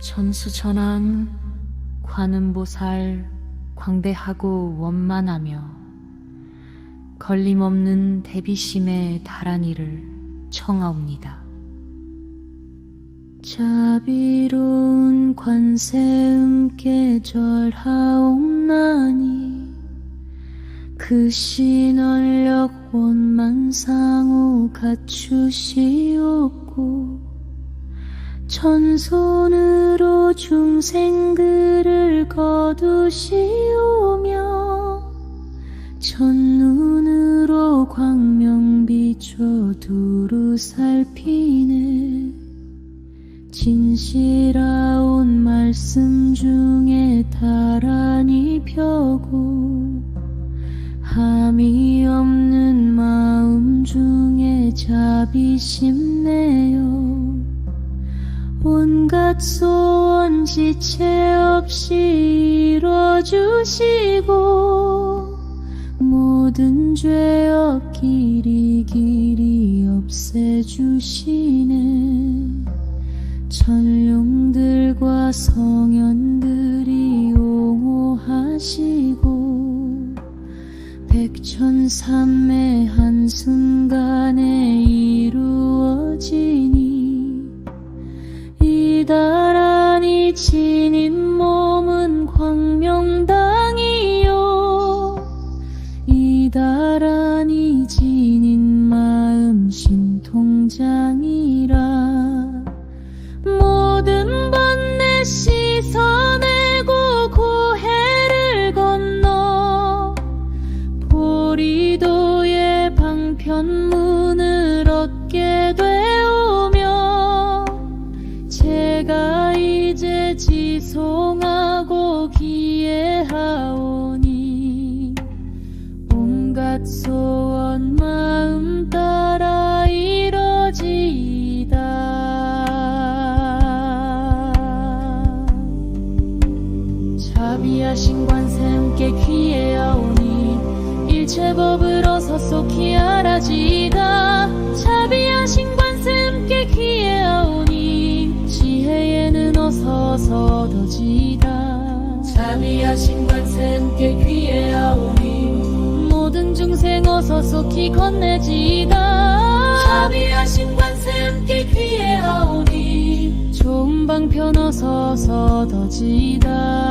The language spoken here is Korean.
천수천왕 관음보살 광대하고 원만하며 걸림없는 대비심의 다란이를 청하옵니다. 자비로운 관세음께 절하옵나니 그 신언력 원만상호 갖추시옵고 천손으로 중생들을 거두시오며 첫눈으로 광명 비춰 두루 살피네. 진실하온 말씀 중에 다란히 펴고 함이 없는 마음 중에 자비심 내요 온갖 소원 지체 없이 이뤄주시고 모든 죄업 길이 길이 없애주시네. 천룡들과 성현들이 옹호하시고 백천삼매 한순간에 이루어지니 지닌 몸은 광명당이요. 이다란히 지닌 마음 신통장이라. 모든 번뇌 씻어내고 고해를 건너 보리도의 방편문 지송하고 기회하오니 온갖 소원 마음 따라 이뤄지이다. 자비하신 관세음께 귀해하오니 일체법을 어서 속히 알아지이다 서 어서 얻어지이다. 자비하신 관세음께 귀해하오니 모든 중생 어서 속히 건네지이다. 자비하신 관세음께 귀해하오니 좋은 방편 어서 얻어지이다